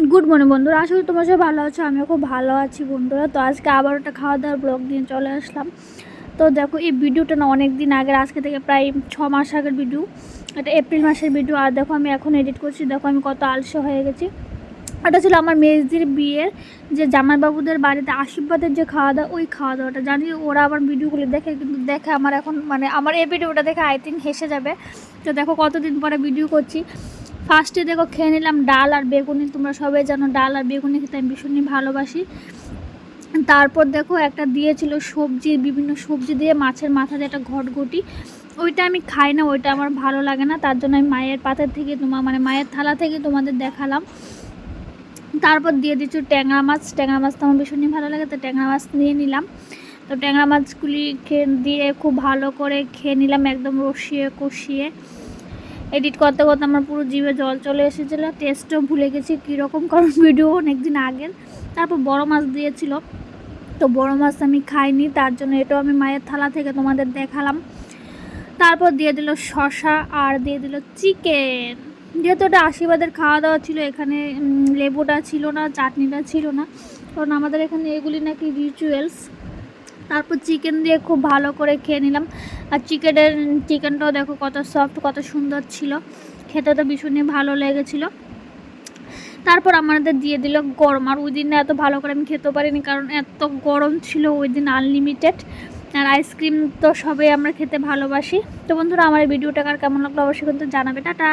Good morning বন্ধুরা। আশা করি তোমার সবাই ভালো আছো, আমিও খুব ভালো আছি বন্ধুরা। তো আজকে আবার একটা খাওয়া দাওয়ার ব্লগ নিয়ে চলে আসলাম। তো দেখো, এই ভিডিওটা না অনেক দিন আগের, আজকে থেকে প্রায় ছ মাস আগের ভিডিও এটা এপ্রিল মাসের ভিডিও আর দেখো, আমি এখন এডিট করছি, দেখো আমি কত আলসে হয়ে গেছি। এটা ছিল আমার মেজদির বিয়ের যে জামাইবাবুদের বাড়িতে আশীর্বাদের যে খাওয়া দাওয়া ওই খাওয়া দাওয়াটা জানি ওরা আবার ভিডিওগুলো দেখে, কিন্তু দেখে আমার এখন মানে আমার এই ভিডিওটা দেখে আই থিঙ্ক হেসে যাবে। তো দেখো, কতদিন পরে ভিডিও করছি। ফার্স্টে দেখো খেয়ে নিলাম ডাল আর বেগুনি, তোমরা সবাই জানো ডাল আর বেগুনি খেতে আমি ভীষণই ভালোবাসি। তারপর দেখো একটা দিয়েছিল সবজি, বিভিন্ন সবজি দিয়ে মাছের মাথা দিয়ে একটা ঘটঘটি। ওইটা আমি খাই না, ওইটা আমার ভালো লাগে না, তার জন্য আমি মায়ের পাতের থেকে তোমার মানে মায়ের থালা থেকে তোমাদের দেখালাম। তারপর দিয়ে দিচ্ছ ট্যাংরা মাছ ট্যাংরা মাছ তো আমার ভীষণই ভালো লাগে, তো ট্যাংরা মাছ নিয়ে নিলাম। তো ট্যাংরা মাছগুলি খেয়ে দিয়ে খুব ভালো করে খেয়ে নিলাম, একদম রসিয়ে কষিয়ে। এডিট করতে করতে আমার পুরো জিভে জল চলে এসেছিল। টেস্টও ভুলে গেছি কীরকম কারণ ভিডিও অনেক দিন আগের। তারপর বড় মাছ দিয়েছিল। তো বড় মাছ আমি খাইনি, তার জন্য এটাও আমি মায়ের থালা থেকে তোমাদের দেখালাম। তারপর দিয়ে দিল শশা আর দিয়ে দিল চিকেন। যেহেতু ওটা আশীর্বাদের খাওয়া দাওয়া ছিল, এখানে লেবুটা ছিল না, চাটনিটা ছিল না। কারণ আমাদের এখানে এগুলি নাকি রিচুয়ালস তারপর চিকেন দিয়ে খুব ভালো করে খেয়ে নিলাম। আর চিকেনের চিকেনটাও দেখো কত সফট কত সুন্দর ছিল। খেতে তো ভীষণই ভালো লেগেছিলো। তারপর আমাদের দিয়ে দিল গরম। আর ওই দিন এত ভালো করে আমি খেতে পারিনি, কারণ এত গরম ছিল ওই দিন আনলিমিটেড আর আইসক্রিম তো সবাই আমরা খেতে ভালোবাসি। তো বন্ধুরা, আমার এই ভিডিওটা কার কেমন লাগল অবশ্যই কিন্তু জানাবে। টাটা!